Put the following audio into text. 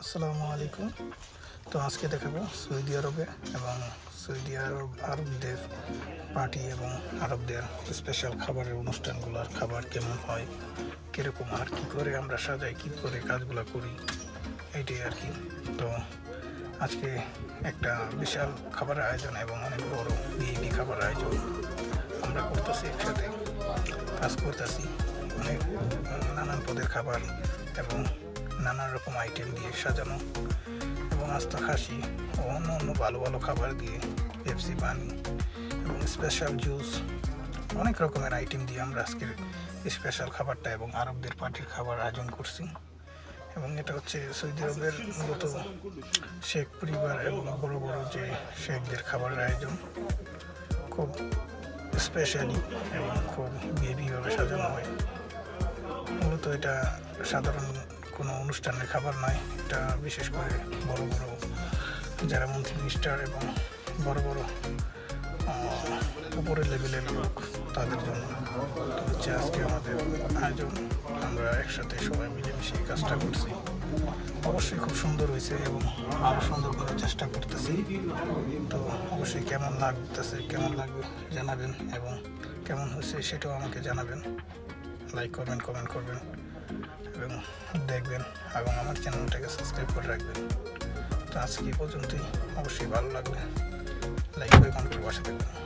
আসসালামু আলাইকুম। তো আজকে দেখাবো সৌদি আরবে এবং সৌদি আরব আরবদের পার্টি এবং আরবদের স্পেশাল খাবারের অনুষ্ঠানগুলোর খাবার কেমন হয়, কীরকম আর কী করে আমরা সাজাই, কী করে কাজগুলো করি এইটাই আর কি। তো আজকে একটা বিশাল খাবারের আয়োজন এবং অনেক বড় বিএবি খাবার আয়োজন আমরা করতেছি একসাথে। কাজ করতেছি, অনেক নানান পদের খাবার এবং নানান রকম আইটেম দিয়ে সাজানো এবং আস্ত খাসি ও অন্য অন্য ভালো ভালো খাবার দিয়ে পেপসি পানি এবং স্পেশাল জুস অনেক রকমের আইটেম দিয়ে আমরা আজকের স্পেশাল খাবারটা এবং আরবদের পার্টির খাবার আয়োজন করছি। এবং এটা হচ্ছে সৌদি আরবের মূলত শেখ পরিবার এবং বড় বড় যে শেখদের খাবারের আয়োজন। খুব স্পেশালি এবং খুব বেবিভাবে সাজানো হয়। মূলত এটা সাধারণ কোনো অনুষ্ঠানের খাবার নয়। এটা বিশেষ করে বড় বড় যারা মন্ত্রী, মিনিস্টার এবং বড় বড় উপরের লেভেলের লোক তাদের জন্য। তো হচ্ছে আজকে আমাদের আয়োজন। আমরা একসাথে সবাই মিলেমিশে এই কাজটা করছি। অবশ্যই খুব সুন্দর হয়েছে এবং আরও সুন্দর করার চেষ্টা করতেছি। তো অবশ্যই কেমন লাগতেছে, কেমন লাগবে জানাবেন এবং কেমন হয়েছে সেটাও আমাকে জানাবেন। লাইক করবেন কমেন্ট করবেন। এবং দেখবেন এবং আমার চ্যানেলটাকে সাবস্ক্রাইব করে রাখবেন। তো আজকে পর্যন্তই। অবশ্যই ভালো লাগবে লাইক করে কমেন্ট করে বসে থাকবেন।